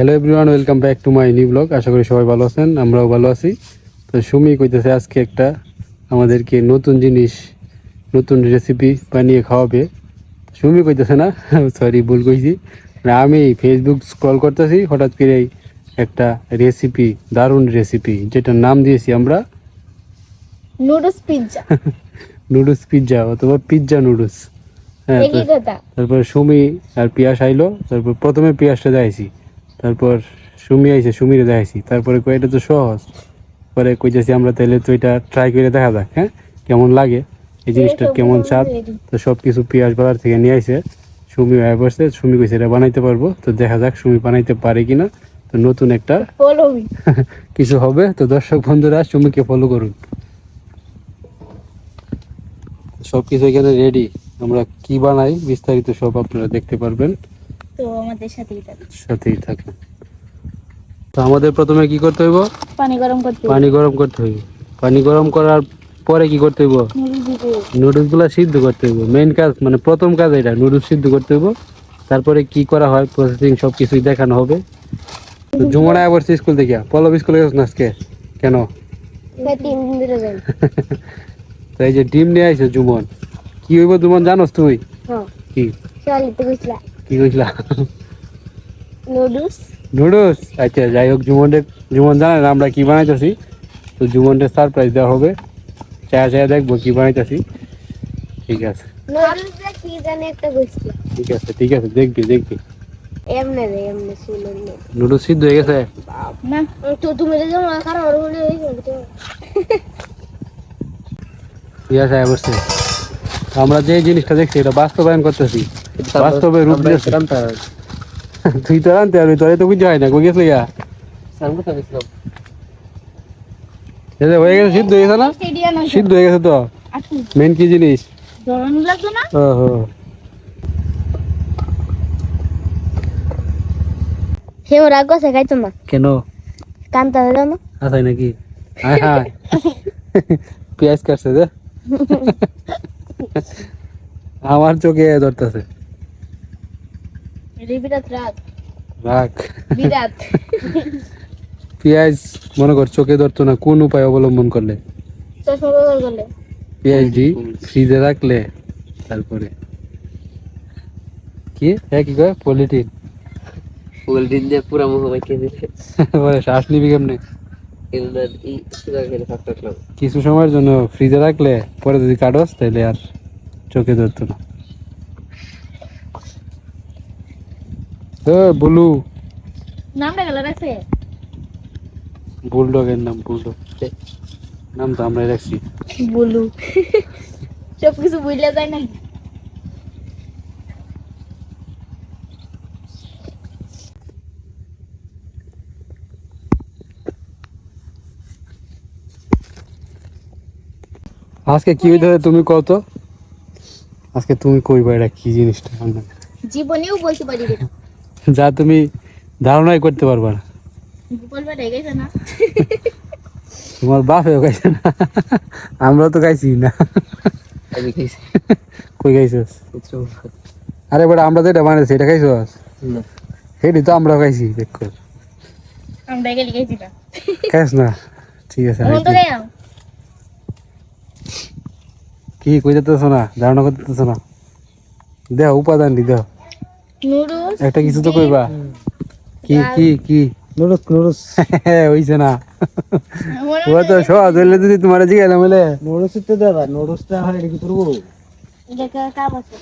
Hello everyone welcome back to my new blog আশা করি সবাই ভালো আছেন আমরাও ভালো আছি। তো সুমি কইতেছে আজকে একটা আমাদেরকে নতুন জিনিস নতুন রেসিপি বানিয়ে খাওয়াবে। সুমি কইতেছে না সরি ভুল কইছি। মানে আমি ফেসবুক স্ক্রল করতেছি হঠাৎ করেই একটা রেসিপি দারুণ রেসিপি যেটার নাম দিয়েছি আমরা। নুডলস পিৎজা নুডলস পিৎজা অথবা পিৎজা নুডলস হ্যাঁ তারপর সুমি আর পিয়াস আইলো তারপর প্রথমে পিয়াসটা দেখাইছি। তারপর সুমি আইসে সুমিরে দেখাইছি। তারপরে কই এটা তো সহজ। পরে কইতেছি আমরা তাহলে তো এটা ট্রাই করে দেখা যাক হ্যাঁ? কেমন লাগে? এই জিনিসটার কেমন স্বাদ? তো সব কিছু পিয়াস বাজার থেকে নিয়ে আইছে। সুমি হয়ে পড়ছে সুমি কইছে এটা বানাইতে পারব? তো দেখা যাক সুমি বানাইতে পারে কিনা। তো নতুন একটা কিছু হবে। তো দর্শক বন্ধুরা সুমিকে ফলো করুন। সব কিছু এখানে রেডি আমরা কি বানাই বিস্তারিত সব আপনারা দেখতে পারবেন। তো আমাদের সাথেই থাকো। সাথেই থাকুন তো আমাদের প্রথমে কি করতে হইব? পানি গরম করতে পানি গরম করতে হইব। পানি গরম করার পরে কি করতে হইব? নুডলসগুলা সিদ্ধ করতে হইব। মেইন কাজ মানে প্রথম কাজ এটা নুডলস সিদ্ধ করতে হইব। তারপরে কি করা হয়? প্রসেসিং সব কিছুই দেখানো হবে। তো জুমনা আবার স্কুল থেকে পল্লব স্কুলে গেছ না আজকে? কেন? তো এই যে ডিম নিয়ে আইছে জুমন কি হইব জুমন জানোস তুই? হ্যাঁ। কি? কি কইছিলা? নুডলস নুডলস আচ্ছা যাই হোক জুমনের জুমন জানে না আমরা কি বানাইতেছি? তো জুমনের সারপ্রাইজ দেওয়া হবে। চায়া চায়া দেখব কি বানাইতেছি। ঠিক আছে। ঠিক আছে ঠিক আছে দেখবি দেখবি। এমনে রে এমনে শুনুন নুডলস সিদ্ধ হয়ে গেছে? না তো তুমি কারণ ওর ইয়া সাহেব আমরা যে জিনিসটা দেখছি এটা বাস্তবায়ন করতেছি। বাস্তবে রূপ দিয়েছি। তুই তো আনতে পারবি তোরে তো বুঝতে হয় না কই গেছিলি গা? এই হয়ে গেছে সিদ্ধ হয়ে গেছে না? সিদ্ধ হয়ে গেছে তো? মেন কি? জিনিস? হে ওর আগে শেখাইতো না। কেন? কান্তা হলো না? আসাই নাকি? হায় হায়। পেঁয়াজ কাটছে যে? আমার চোখে ধরতেছে। বিরাট রাত রাখ। বিরাট পেঁয়াজ মনে কর চোখে ধরতো না কোন উপায় অবলম্বন করলে? চশমা ব্যবহার করলে। ফ্রিজে রাখলে তারপরে? কি? হ্যাঁ কি কয়? পলিটিন পোলট্রিন দিয়ে পুরা মুখ মাইকে দিলে। শ্বাস নিবি কেমনে? কিছু সময়ের জন্য ফ্রিজে রাখলে পরে যদি কাটস তাহলে আর চোখে ধরতো না। এ, বুলু। নামটা গেল রাখছে বুলডগের নাম বুলডগ। নাম তো আমরাই রাখছি। বলু। সব কিছু বুঝলে যায় না আজকে কি হইতে তুমি কও তো? আজকে তুমি কইবা এটা কি জিনিসটা? আমরা জীবনেও বলতে পারি না যা তুমি ধারণাই করতে পারবা না। তোমার বাপেও খাইছে না। আমরাও তো খাইছি না। খাইছি কই খাইছস পুত্র আরে বেটা আমরা যেটা বানাইছি এটা খাইছস? না। হেডি তো আমরাও খাইছি দেখ কর। আমরা না। ঠিক আছে কি কই যেতেছ না? ধারণা করতেছ না? দেহ উপাদান দি দেহ। নুডলস একটা কিছু তো কইবা। কি কি কি? Noodles noodles. হইছে না। ও তো সহজ হইলে যদি তোমার জিগাইলাম বলে নুডলস তো হয় কি করব দেখা কাম আছে?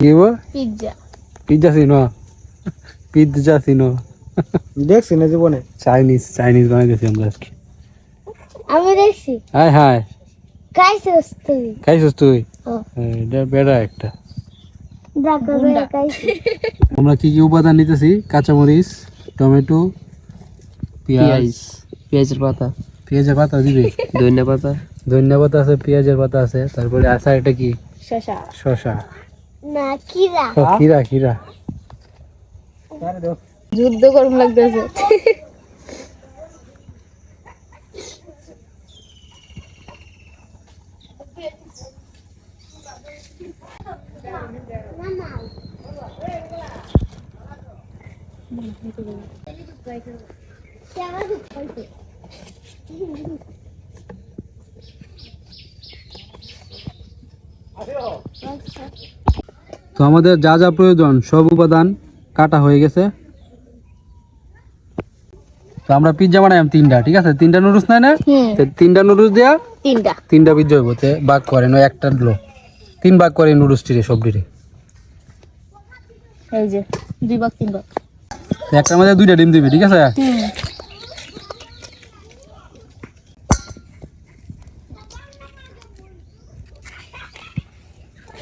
কি বো পিৎজা। পিজ্জা সিনো পিজ্জা সিনো দেখছি না জীবনে। চাইনিজ চাইনিজ বানাইতেছি আমরা আজকে। আমি দেখছি। হাই হাই খাইছিস তুই? খাইছিস তুই? হ্যাঁ, এটা বেড়া একটা। আমরা কি কি উপাদান নিতেছি? কাঁচামরিচ টমেটো পেঁয়াজ। পেঁয়াজ পেঁয়াজের পাতা। পেঁয়াজের পাতা দিবে? ধনিয়া পাতা। ধনিয়া পাতা আছে পেঁয়াজের পাতা আছে। তারপরে আচার এটা কি? শশা শশা না কিরা ও, খিরা খিরা যুদ্ধ করম লাগতেছে। তো আমাদের যা যা প্রয়োজন সব উপাদান কাটা হয়ে গেছে। তো আমরা পিৎজা বানাইম তিনটা ঠিক আছে? তিনটা নুডলস নাই না? তিনটা নুডলস দেয়া তিনটা। তিনটা পিৎজা হইব তে ভাগ করেন ওই একটা দিলো তিন ভাগ করে নুডলস টিরে সব ডিরে এই যে দুই ভাগ তিন ভাগ। একটার মধ্যে দুইটা ডিম দিবি ঠিক আছে?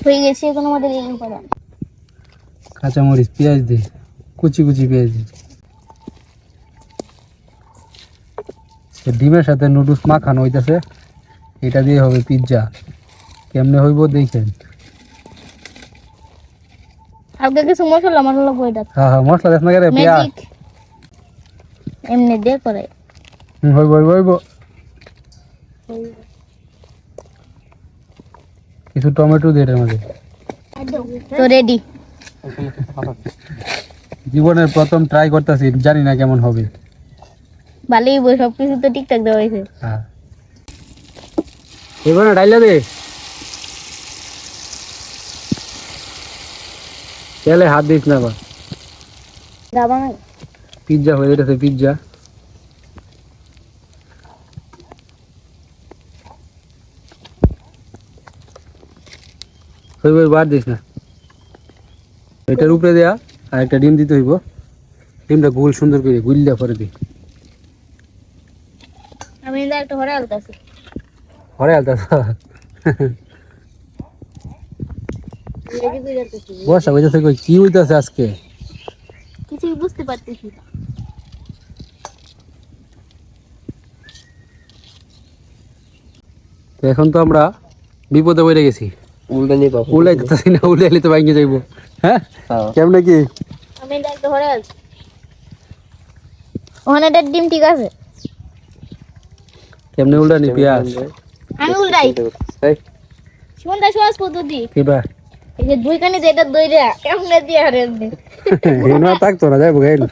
হয়ে গেছে এখন আমাদের এই উপাদান। কাঁচামরিচ পেঁয়াজ দে কুচি কুচি পেঁয়াজ দে। ডিমের সাথে নুডলস মাখানো হইতাছে এটা দিয়ে হবে পিৎজা। কেমনে হইব দেখেন। হালকা কিছু মশলা এটা হ্যাঁ হ্যাঁ মশলা দেখ না এমনি দিয়ে করে। হইব হইব হইব। কিছু টমেটো দিয়ে এটার মধ্যে তো রেডি জীবনের প্রথম ট্রাই করতেছি জানি না কেমন হবে। ভালোই বই সব কিছু তো ঠিকঠাক দেওয়া হয়েছে। হ্যাঁ। এবার ডাইলা দে। তেলে হাত দিস না আবার। দাবা নাই পিৎজা হয়ে যেতেছে পিৎজা হইব বার দিস না। এটার উপরে দেয়া আর একটা ডিম দিতে হইব। ডিমটা গোল সুন্দর করে গুল্লা করে দি। আমি একটা ঘরে আলতাছি হরে আলতা বর্ষা হইতেছে কই? কি হইতেছে আজকে? কিছুই বুঝতে পারতেছি না। তো এখন তো আমরা বিপদে পড়ে গেছি। উল্টা নিয়ে পাবো উল্লাই না উল্লাইলে তো ভাঙে যাইব। হ্যাঁ? হ্যাঁ। কেমনে কি আমি আছি। ওখানে একটা ডিম ঠিক আছে। কেমনে উল্টানি পেঁয়াজ? আমি উল্টাই। এই, সুমনটা সহজ পদ্ধতি। কিবা এই যে দুই কানি যেটা দইরা দিয়ে এমনি থাকতো না যাইব গাইল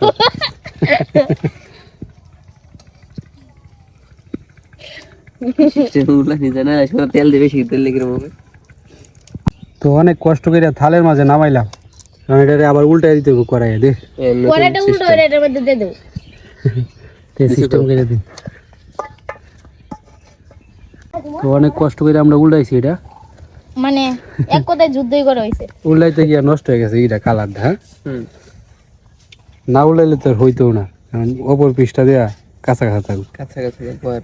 তো অনেক কষ্ট করে থালের মাঝে নামাইলাম। এটারে আবার উল্টাই দিতে হবে করাই দে। পরেটা উল্টো হয়ে এটার মধ্যে দিয়ে দেবো। সিস্টেম করে দিন। তো অনেক কষ্ট করে আমরা উল্টাইছি এটা। মানে এক কথায় যুদ্ধই করা হয়েছে উল্টাইতে গিয়ে নষ্ট হয়ে গেছে এটা কালারটা হ্যাঁ? না উল্টাইলে তো হইতো না কারণ অপর পিসটা দেয়া কাঁচা কাঁচা থাকবে কাছাকাছি পর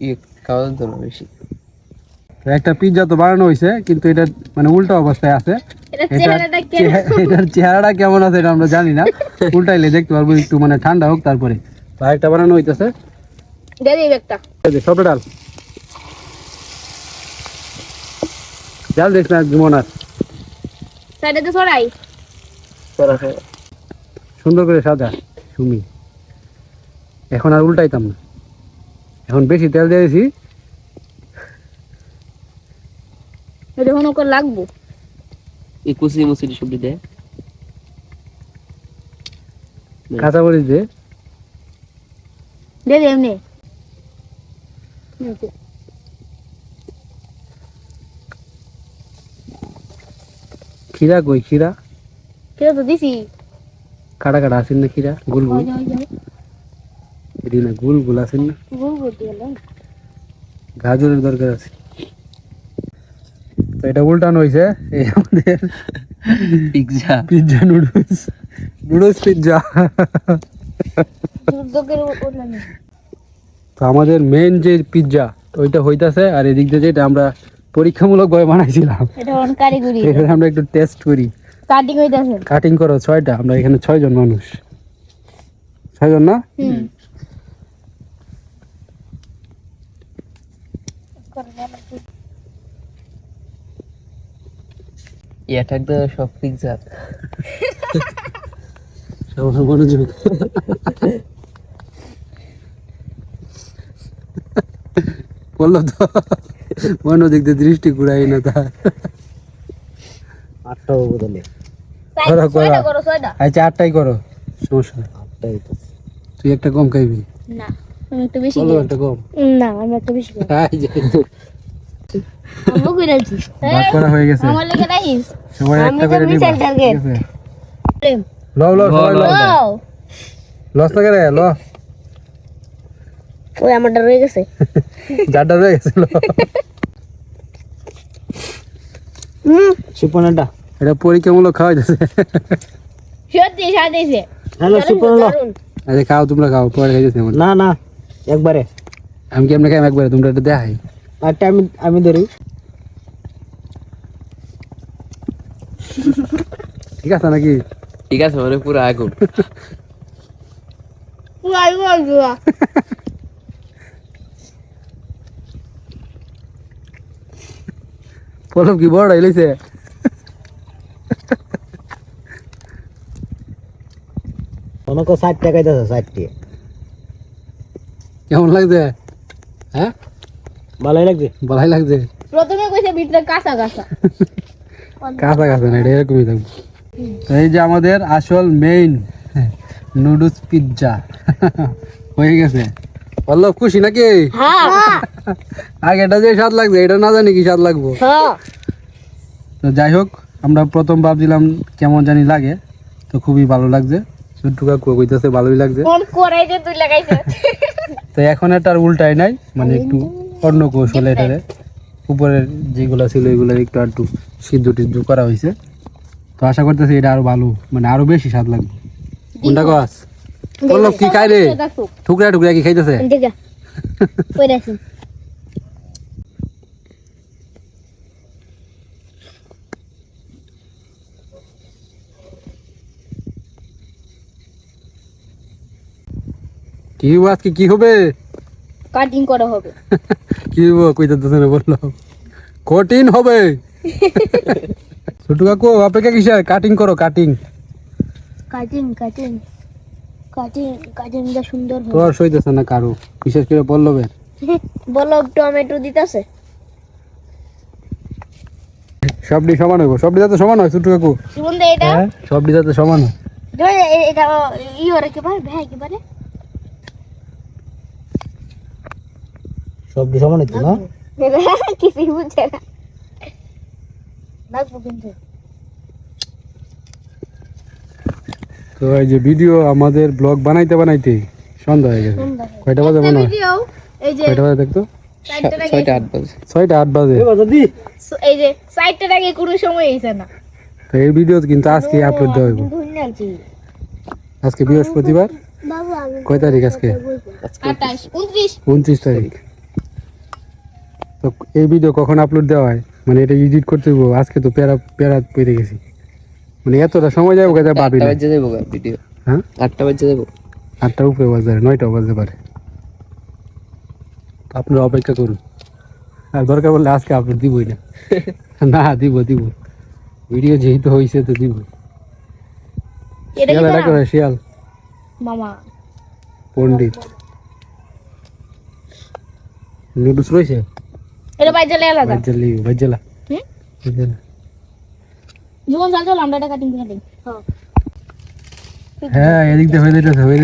ইয়ে খাওয়া যেত না বেশি। একটা পিৎজা তো বানানো হয়েছে কিন্তু এটা মানে উল্টা অবস্থায় আছে। এটা এটার চেহারাটা কেমন আছে এটা আমরা জানি না। উল্টাইলে দেখতে পারব একটু মানে ঠান্ডা হোক তারপরে। আরেকটা বানানো হইতেছে। দিই একটা সবটা ডাল। ডাল দেখ না জীবন আর সাইডে তো হয় সুন্দর করে সাদা সুমি। এখন আর উল্টাইতাম না। এখন বেশি তেল দিয়েছি এটা কোনো করে লাগবো। এই কুচি মুচি সবজি দেয় কাঁচা মরিচ দিয়ে দিই এমনি। খিরা কই খিরা কেউ তো দিছি কাটা কাটা আসেন না খিরা গুল গুল এটি না গুল গুল আসেন না গুল গুল। গাজরের দরকার আছে তো এটা উল্টানো হয়েছে এই আমাদের pizza pizza noodles noodles pizza তো আমাদের মেন যে পিৎজা ওইটা হইতাছে আর এদিক দিয়ে যেটা আমরা পরীক্ষামূলকভাবে বানাইছিলাম। এখানে আমরা একটু টেস্ট করি। কাটিং হইতাছে। কাটিং করো ছয়টা। আমরা এখানে ছয়জন মানুষ। ছয়জন না? হুম। এটা একদম সব পিৎজা সবাই মনোযোগ বলল তো। মনোদিক দিয়ে দৃষ্টি ঘুরাই না তা। আটটা বদলে করো, করো। করো ছয়টা। আচ্ছা আটটাই করো। সমস্যা আটটাই তো। তুই একটা কম খাইবি? না আমি একটু বেশি বলো খাই। একটা কম। না আমি একটু বেশি খাই। এই যে, আম্মু কই রাখছি ভাগ করা হয়ে গেছে। আমার লেগে সবাই একটা করে নিবা। ঠিক আছে? লও লও সবাই লও। লস না করে ল ওই আমারটা রয়ে গেছে। যারটা রয়ে গেছিল হুম? সুপর্ণটা। এটা পরীক্ষামূলক খাওয়া যাচ্ছে সত্যি। সাজাইছে হ্যালো সুপর্ণ। দারুণ। আচ্ছা খাও তোমরা খাও পরে খাইতেছে না না একবারে। আমি কেমনে খাই একবারে তোমরা এটা দেখাই। আটটা আমি আমি ধরি। ঠিক আছে নাকি? ঠিক আছে মানে পুরো আগুন। পুরা পুরা। পলব কি বড় হইলেছে অনেক ষাট টাকাই দিয়েছে ষাটটি। কেমন লাগছে? হ্যাঁ? ভালোই লাগছে? ভালাই লাগছে। প্রথমে কইছে ভিতরে কাঁচা কাঁচা। কাঁচা কাঁচা না এটা এরকমই থাকবে। এই যে আমাদের আসল মেইন নুডলস পিৎজা হয়ে গেছে। পল্লব খুশি নাকি? হ্যাঁ। আগেটা যে স্বাদ লাগছে এটা না জানি কি স্বাদ লাগবো। হ্যাঁ। তো যাই হোক আমরা প্রথম ভাবছিলাম কেমন জানি লাগে তো খুবই ভালো লাগছে। ছোট্টু কাকু কইতেছে ভালোই লাগছে। তো এখন এটা আর উল্টাই নাই মানে একটু অন্য কৌশল এটারে। উপরের যেগুলো ছিল এগুলো একটু আর একটু সিদ্ধ টিদ্ধ করা হয়েছে তো আশা করতেছি এটা আরও ভালো মানে আরও বেশি স্বাদ লাগবে। কোনটা গাছ বলল কি খাই রে টুকরা টুকরা কি খাইতেছে? কি হব আজকে? কি হবে? কাটিং করা হবে। কি হব কইতেছে না বলল। কঠিন হবে। ছোটু কাকু অপেক্ষা কিসের? কাটিং করো কাটিং। Cutting cutting. কাটিং কাটিংটা সুন্দর হবে। তোর সইতেছে না কারও বিশেষ করে পল্লবের। বলো টমেটো দিতেছে। সবটি সমান হইব। সবটি যাতে সমান হয় ছোটু কাকু। এটা? হ্যাঁ যাতে সমান হয়। এটা ই ওরে কে পারে ভাই কে পারে সবটি সমান হচ্ছে না? কিছুই বুঝছে না তো এই যে ভিডিও আমাদের ব্লগ বানাইতে বানাইতে সন্ধ্যা হয়ে গেছে। কয়টা বাজে মনে হয়? ভিডিও এই যে কয়টা বাজে দেখতো? ছয়টা আট বাজে। ছয়টা আট বাজে। এই যে আগে কোনো সময় হইছে না। তো এই ভিডিও কিন্তু আজকে আপলোড দেওয়া ধুইনালছি আজকে বৃহস্পতিবার। কয় তারিখ আজকে? উনত্রিশ তারিখ। তো এই ভিডিও কখন আপলোড দেওয়া হয়? মানে এটা এডিট করতে হইব আজকে তো প্যারা প্যারা পেরে গেছি। মানে এতটা সময় যাব কথা ভাবি না বাজে যাব ভিডিও হ্যাঁ? আটটা বাজে যাব আটটার উপরে বাজে নয়টাও বাজতে পারে। তো আপনারা অপেক্ষা করুন। আর দরকার বললে আজকে আপলোড দিবই না। না দিব দিব। ভিডিও যেহেতু হয়েছে তো দিব। এটা কি শিয়াল এটা করা? করে শিয়াল। মামা। পণ্ডিত। নুডলস রয়েছে? এটা আলাদা। হুম? জীবন চাল চল আমরা এটা কাটিং করে দিই। হ্যাঁ। এদিক দিয়ে হয়ে যেতেছে হয়ে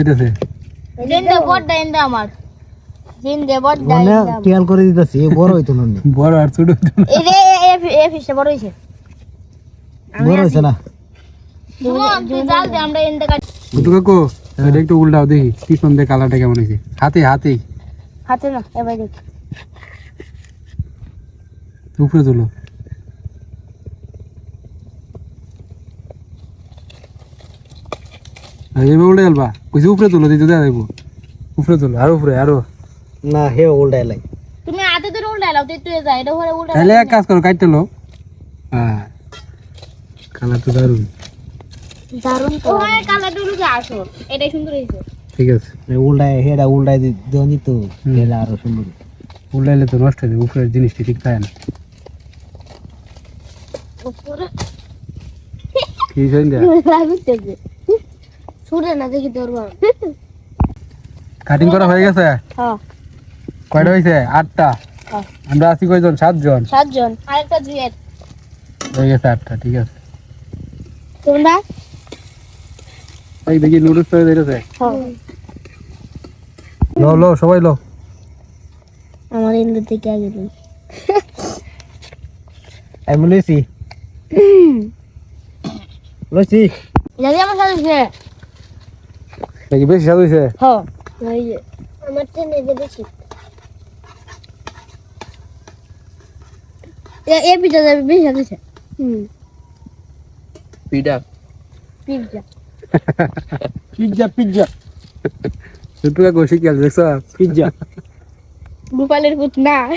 বড়টা ইন্দা আমার। টিয়াল করে দিতেছি বড় হইতো না বড় আর ছোট এই যে এ ফিশটা বড় হইছে। বড় হইছে না? জীবন তুই জাল দে আমরা ইন্দা কাটি ছোট কাকু এটা একটু উল্টাও দেখি পিছন দিয়ে কালারটা কেমন হয়েছে হাতে হাতেই হাতে না এবার দেখ। উপরে তুলো। আর উল্টে গেলবা কইছি উপরে তুলো দিতে দেওয়া যাইব উপরে তুলো আর উপরে আরও। না হে উল্টাই লাই। তুমি হাতে ধরে উল্টা লাও তুই তুই যা এটা ঘরে উল্টা তাহলে এক কাজ করো কাটতে লো হ্যাঁ। কালার তো দারুণ। দারুণ তো। ওখানে কালার ডুলু যে আসো। এটাই সুন্দর হইছে ঠিক আছে। উল্টাই হেডা উল্টাই দেওয়া দিত হেডা আরও সুন্দর। উল্টাইলে তো নষ্ট হয়ে যাবে উপরের জিনিসটি ঠিক থাকে না উপরে কি সন্ধ্যা লাগতেছে না দেখি ধরবো কাটিং করা হয়ে গেছে? হ্যাঁ। কয়টা হয়েছে আটটা? হ্যাঁ। আমরা আছি কয়জন? সাতজন? সাতজন। আরেকটা জুয়েট হয়ে গেছে আটটা ঠিক আছে। তোমরা? এই দেখি নুডলস তৈরি হইতেছে হ্যাঁ। লো লো সবাই লো। আমার ইন্দু থেকে আগে আমি লইছি লইছি যদি আমার সাথে সে দেখি বেশি স্বাদ হয়েছে হ্যাঁ এই আমার ট্রেনে যে বেশি এ পিঠা যাবে বেশি সাথে সে হুম পিঠা। পিজ্জা পিজ্জা পিজ্জা ছোট্টু কাকু শিখিয়াল দেখছ? পিজ্জা গোপালের পুত না।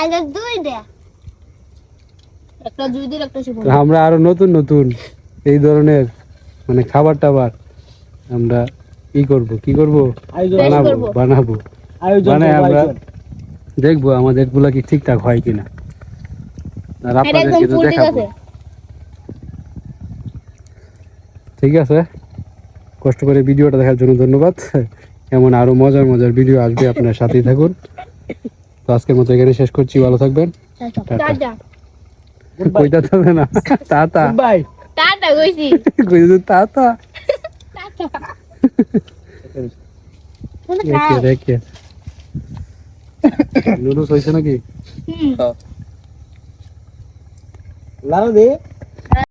আগে দুই দে। একটা একটা আমরা আরও নতুন নতুন এই ধরনের মানে খাবার টাবার আমরা ই করব কি করব? বানাবো বানাবো। মানে আমরা দেখব আমাদেরগুলা কি ঠিকঠাক হয় কিনা। আর আপনাদেরকে তো ঠিক দেখাবো। আছে ঠিক আছে। কষ্ট করে ভিডিওটা দেখার জন্য ধন্যবাদ। এমন আরও মজার মজার ভিডিও আসবে আপনার সাথেই থাকুন। তো আজকের মতো এখানে শেষ করছি। ভালো থাকবেন। টাটা। কইতা হবে না। তাতা। Goodbye. টাটা কইছি। কইছি তাতা। টাটা রেখে দেখে নুডলস হয়েছে নাকি? হুম। লাল দে।